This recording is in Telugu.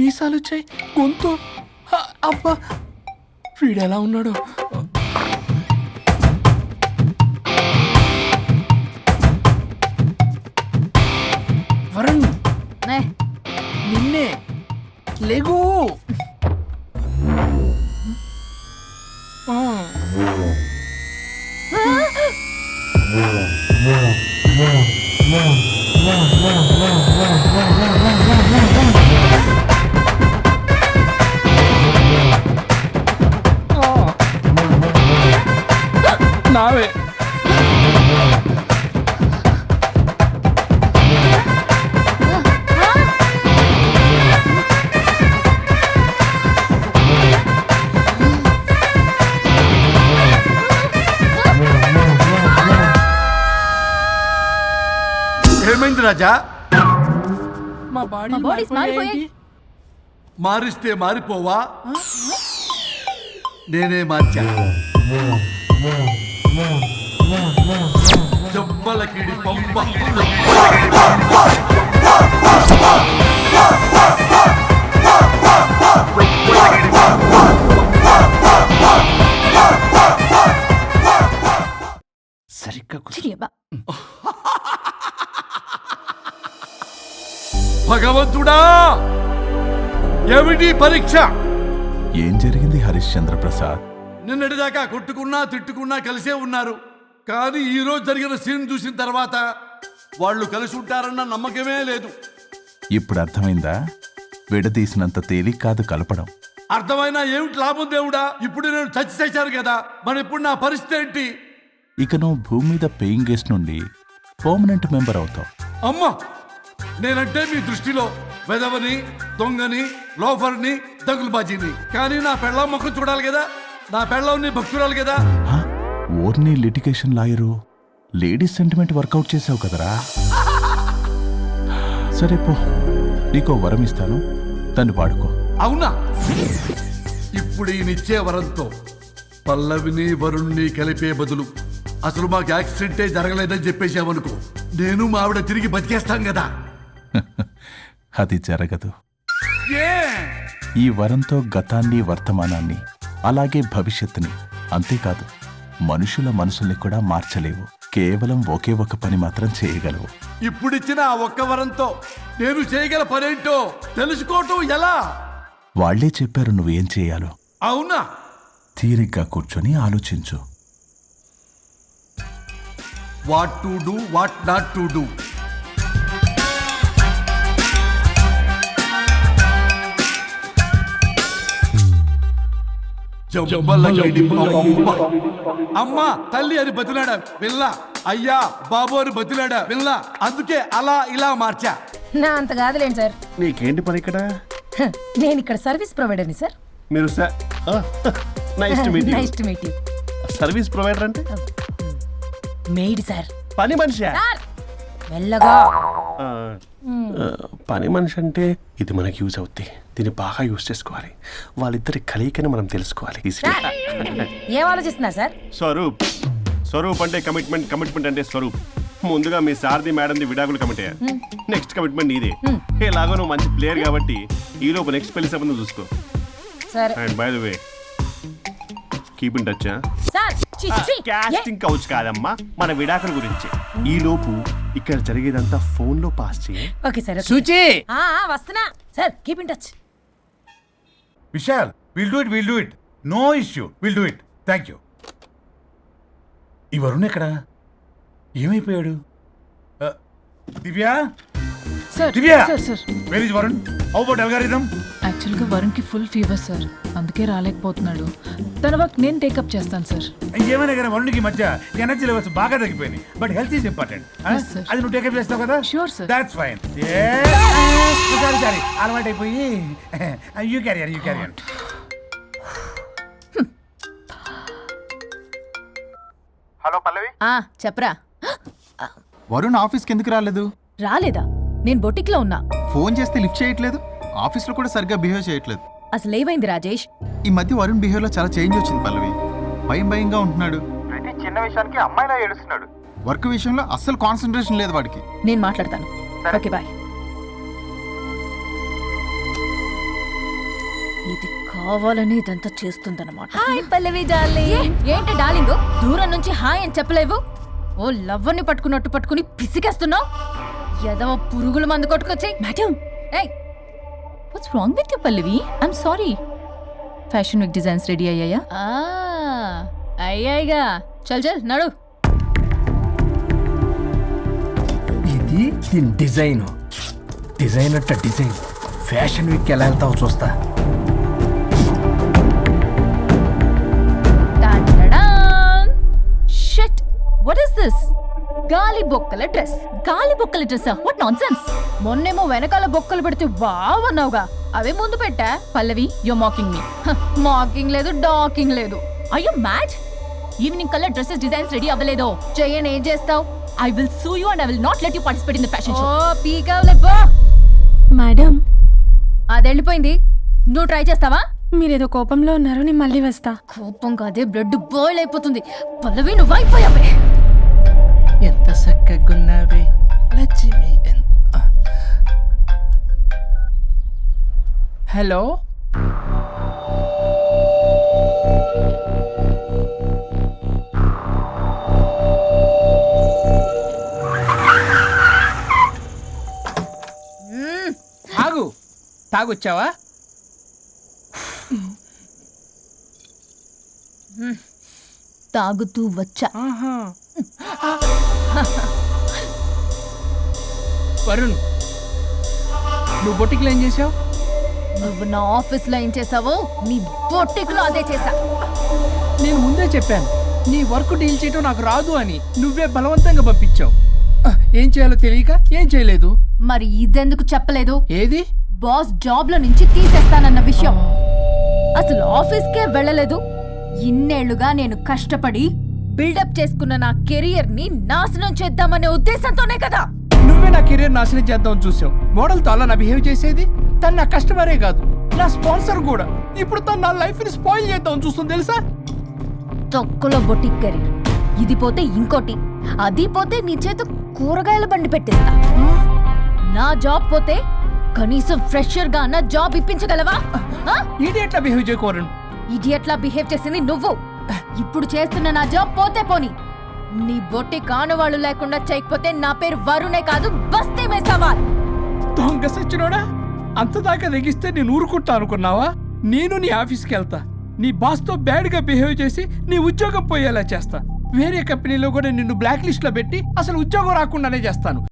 మీసాలు వచ్చాయి. గొంతు. అబ్బా. వీడు ఎలా ఉన్నాడు. వరుణ్. నే, నిన్నే లేగు. ఆ. నావే ఏమైంది రాజా? మా బాడీ మా bodies మారిపోయాయి. మారిస్తే మారిపోవా? నేనే మార్చా. జబ్బలకిడి పంప సరిగ్గా. భగవంతుడా! ఏమిటి పరీక్ష? ఏం జరిగింది హరిశ్చంద్ర ప్రసాద్ నిన్నటిదాకా కొట్టుకున్నా తిట్టుకున్నా కలిసే ఉన్నారు. కానీ ఈ రోజు జరిగిన సీన్ చూసిన తర్వాత వాళ్ళు కలిసి ఉంటారన్న నమ్మకమే లేదు. ఇప్పుడు అర్థమైందా? విడదీసినంత తేలిక కాదు కలపడం. అర్థమైనా ఏమిటి లాభం దేవుడా? ఇప్పుడు నేను చచ్చి చేశాను కదా. మరి ఇప్పుడు నా పరిస్థితి ఏంటి? ఇక నువ్వు భూమి మీద పేయింగ్ గెస్ట్ నుండి పర్మనెంట్ మెంబర్ అవుతావు. అమ్మా! నేనంటే మీ దృష్టిలో వెదవని దొంగని లోఫర్ని దగులుబాజీని. కానీ నా పెళ్ళం ముఖం చూడాలి కదా. నా పెళ్ళంని భక్తురాలు కదా? ఓర్ని litigation lawyer ladies sentiment work out చేసావు కదరా? సరే పో నీకో వరం ఇస్తాను దాన్ని వాడుకో అవునా? ఇప్పుడు ఈయనిచ్చే వరంతో పల్లవిని వరుణ్ణి కలిపే బదులు అసలు మాకు యాక్సిడెంటే జరగలేదని చెప్పేసామనుకో నేను మా ఆవిడ తిరిగి బతికేస్తాం కదా. అది జరగదు. ఈ వరంతో గతాన్ని వర్తమానాన్ని అలాగే భవిష్యత్తుని. అంతేకాదు మనుషుల మనసుల్ని కూడా మార్చలేవు. కేవలం ఒకే ఒక పని మాత్రం చేయగలవు. ఇప్పుడిచ్చిన ఆ ఒక్క వరంతో నేను చేయగల పనేంటో తెలుసుకోవటం ఎలా? వాళ్ళే చెప్పారు నువ్వేం చేయాలో. అవునా? తీరిగ్గా కూర్చొని ఆలోచించు. What to do what not to do. అమ్మా తల్లి అని బతిలాడా? పిల్ల అయ్యా బాబు అని బతిలాడా? పిల్ల అందుకే అలా ఇలా మార్చా. నా అంత కాదులేండి సార్. నీకేంటి పని ఇక్కడ? నేను ఇక్కడ సర్వీస్ ప్రొవైడర్ని సార్. మీరు nice to meet nice to meet you service provider అంటే? Maid sir. పని మనిషి? సార్ మెల్లగా. పని మనిషి అంటే ఇది మనకి యూజ్ అవుద్ది. దీన్ని బాగా యూజ్ చేసుకోవాలి. వాళ్ళిద్దరి కలయికని మనం తెలుసుకోవాలి ఈ. ఏం ఆలోచిస్తున్నారు సార్? స్వరూప్. స్వరూప్ అంటే కమిట్మెంట్ కమిట్మెంట్ అంటే స్వరూప్. ముందుగా మీ సారథి మేడంది విడాకులు కమిట్ అయ్యారు. నెక్స్ట్ కమిట్మెంట్ నీదే. ఎలాగో నువ్వు మంచి ప్లేయర్ కాబట్టి ఈ లోపు నెక్స్ట్ పెళ్ళి సంబంధం చూసుకో. సరే. And by the way keep in touch sir చి, చి, ఏ? కాస్టింగ్ కౌచ్ కాదమ్మా మన విడాకుల గురించి. ఈ లోపు ఇక్కడ జరిగేదంతా ఫోన్లో పాస్ చేయి. Okay sir. శుచి ఆ, వస్తున్నా. Sir keep in touch Vishal will do it will do it no issue will do it thank you ఈ వరుణ్ ఎక్కడ? ఏమైపోయాడు? Divya? Sir Divya! Sir sir. Where is Varun how about algorithm యాక్చువల్గా వరుణ్కి ఫుల్ ఫీవర్ సార్. అందుకే రాలేకపోతున్నాడు. తన వర్క్ నేను టేకప్ చేస్తాను సార్. ఇంకేమైనా కానీ వరుణ్కి ఈ మధ్య ఎనర్జీ లెవెల్స్ బాగా తగ్గిపోయినాయి. But health is important sir. అది నువ్వు టేకప్ చేస్తావు కదా? Sure, sir. That's fine sorry sorry అలవాటు అయిపోయి యూ క్యారియర్ యూ క్యారియర్ ఆ చెప్పరా. వరుణ్ ఆఫీస్కి ఎందుకు రాలేదు? రాలేదా? నేను బొటిక్లో ఉన్నా. ఫోన్ చేస్తే లిఫ్ట్ చేయట్లేదు ఆఫీస్లో కూడా సరిగ్గా బిహేవ్ చేయట్లేదు. అసలు ఏమైంది రాజేష్? ఈ మధ్య వరుణ్ బిహేవ్లో చాలా చేంజ్ వచ్చింది పల్లవి. భయం భయంగా ఉంటున్నాడు. ప్రతి చిన్న విషయానికి అమ్మాయిలా ఏడుస్తున్నాడు. వర్క్ విషయంలో అస్సలు కాన్సన్ట్రేషన్ లేదు వాడికి. నేను మాట్లాడతాను. Okay bye. ఇది కావాలని ఇదంతా చేస్తుందన్నమాట. Hi Pallavi darling. ఏంటి డార్లింగ్? దూరం నుంచి హాయ్ అని చెప్పలేవు? ఓ లవ్వర్ని పట్టుకున్నట్టు పట్టుకుని పిసికేస్తున్నావు? ఎదవ పురుగుల మందు కొట్టుకొచ్చాయి మేడం ఏయ్ what's wrong with you Pallavi I'm sorry fashion week designs ready అయ్యాయా? అయ్యాయిగా. చల్ చల్ నడు. ఇది దీని డిజైన్. డిజైన్ అట్ట డిజైన్. ఫ్యాషన్ వీక్ ఎలా వెళ్తావు చూస్తా. షిట్ వాట్ ఇస్ దిస్ గాలి బొక్కల డ్రెస్. గాలి బొక్కల డ్రెస్ వాట్ నాన్ సెన్స్ మొన్నేమో వెనకాల బొక్కలు పెడితే వావ్ అన్నావుగా. అవే ముందు పెట్టా. Pallavi yo mocking me mocking లేదు డాకింగ్ లేదు. అయ్యో మ్యాచ్ ఈవినింగ్ కల్లా డ్రెస్సెస్ డిజైన్స్ రెడీ అవ్వలేదో. చెయ్యని ఏం చేస్తావు? I will sue you and I will not let you participate in the fashion show పీకావులే పో. మేడం. అది వెళ్ళిపోయింది. నువ్వు ట్రై చేస్తావా? మీరేదో కోపంలో ఉన్నారు నేను మళ్ళీ వస్తా. కోపం కాదే బ్లడ్ బాయిల్ అయిపోతుంది. పల్లవి నువ్వు అయిపోయావే. చక్కగున్నావే లక్ష్మి. హలో ఆగు తాగొచ్చావా తాగుతూ వచ్చా వరుణ్ నువ్వు బొటిక్లో ఏం చేసావు నువ్వు నా ఆఫీస్లో ఏం చేసావో నీ బొట్టిక్లో అదే చేసా నేను ముందే చెప్పాను నీ వర్క్ డీల్ చేయటం నాకు రాదు అని నువ్వే బలవంతంగా పంపించావు. ఏం చేయాలో తెలియక ఏం చేయలేదు? మరి ఇదెందుకు చెప్పలేదు? ఏది? బాస్ జాబ్లో నుంచి తీసేస్తానన్న విషయం. అసలు ఆఫీస్కే వెళ్ళలేదు. ఇన్నేళ్ళుగా నేను కష్టపడి బిల్డప్ చేసుకున్న నా కెరియర్ని నాశనం చేద్దామనే ఉద్దేశంతోనే కదా. నువ్వే నా కెరీర్ నాశనం చేద్దామని చూసావు. మోడల్తో అలా నా బిహేవ్ చేసేది? తను నా కస్టమరే కాదు. నా స్పాన్సర్ కూడా. ఇప్పుడు తను నా లైఫ్ని స్పాయిల్ చేద్దామని చూస్తుంది తెలుసా? తొక్కలో బొటిక్ కెరీర్. ఇది పోతే ఇంకోటి. అది పోతే నీ చేత కూరగాయల బండి పెట్టిస్తా. నా జాబ్ పోతే కనీసం ఫ్రెషర్గా అన్న జాబ్ ఇప్పించగలవా? ఆ? ఈడియట్లా బిహేవ్ చేయకూరను ఇడియట్లా బిహేవ్ చేసింది నువ్వు. ఇప్పుడు చేస్తున్న నా జాబ్ పోతే పోని. నీ బొట్టి కానవాళ్ళు లేకుండా చేయకపోతే నా పేరు వరుణే కాదు బస్తీ మేసవాల్ దొంగ సచ్చినోడా? అంత దాకా తెగిస్తే నేను ఊరుకుంటా అనుకున్నావా? నేను నీ ఆఫీస్కి వెళ్తా. నీ బాస్తో బ్యాడ్గా బిహేవ్ చేసి నీ ఉద్యోగం పోయేలా చేస్తా. వేరే కంపెనీలో కూడా నిన్ను బ్లాక్ లిస్ట్లో పెట్టి అసలు ఉద్యోగం రాకుండానే చేస్తాను.